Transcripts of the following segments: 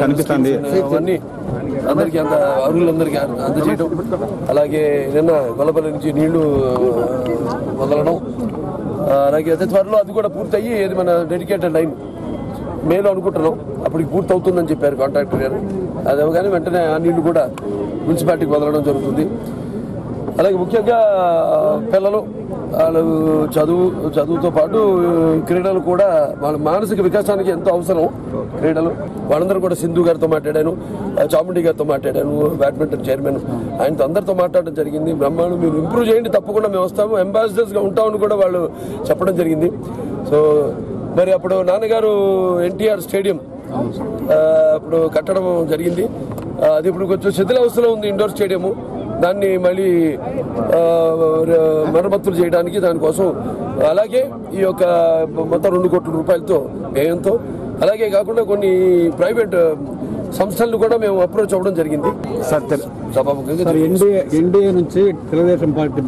కనిపిస్తుంది. అవన్నీ అందరికీ అంత అర్హులందరికీ అందజేయడం అలాగే నిన్న గొల్లపల్లి నుంచి నీళ్ళు వదలడం. అలాగే అతి త్వరలో అది కూడా పూర్తయ్యి ఇది మన డెడికేటెడ్ లైన్ మేలు అనుకుంటున్నాం. అప్పటికి పూర్తి అవుతుందని చెప్పారు కాంట్రాక్టర్ గారు. అది అవగానే వెంటనే ఆ నీళ్ళు కూడా మున్సిపాలిటీకి వదలడం జరుగుతుంది. అలాగే ముఖ్యంగా పిల్లలు వాళ్ళు చదువు చదువుతో పాటు క్రీడలు కూడా వాళ్ళ మానసిక వికాసానికి ఎంతో అవసరం. క్రీడలు. వాళ్ళందరూ కూడా సింధు గారితో మాట్లాడాను చాముండి గారితో మాట్లాడాను బ్యాడ్మింటన్ చైర్మన్. ఆయనతో అందరితో మాట్లాడడం జరిగింది. బ్రహ్మాండం మీరు ఇంప్రూవ్ చేయండి తప్పకుండా మేము వస్తాము. అంబాసిడర్స్గా ఉంటామని కూడా వాళ్ళు చెప్పడం జరిగింది. సో మరి అప్పుడు నాన్నగారు ఎన్టీఆర్ స్టేడియం అప్పుడు ఇప్పుడు కట్టడం జరిగింది. అది ఇప్పుడు కొంచెం శిథిలావస్థలో ఉంది ఇండోర్ స్టేడియము. దాన్ని మళ్ళీ మరమ్మతులు చేయడానికి దానికోసం అలాగే ఈ యొక్క మొత్తం రెండు కోట్ల రూపాయలతో వ్యయంతో అలాగే కాకుండా కొన్ని ప్రైవేట్ సంస్థలను కూడా మేము అప్రోచ్ అవ్వడం జరిగింది. ఎన్డీఏ ఎన్డీఏ నుంచి తెలుగుదేశం పార్టీ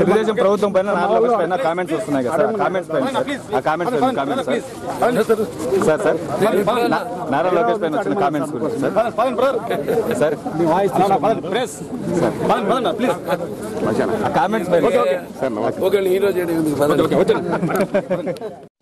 తెలుగుదేశం ప్రభుత్వం పైన నారా లోకేష్ పైన కామెంట్స్ వస్తున్నాయి కదా కామెంట్స్ పైన సార్. ఆ కామెంట్స్ పైన కామెంట్స్ సార్. సార్ సార్ నా- నారా లోకేష్ పైన వచ్చిన కామెంట్స్ గురించి సార్. సార్ మీ వాయిస్ ఆ కామెంట్స్ పైన. సార్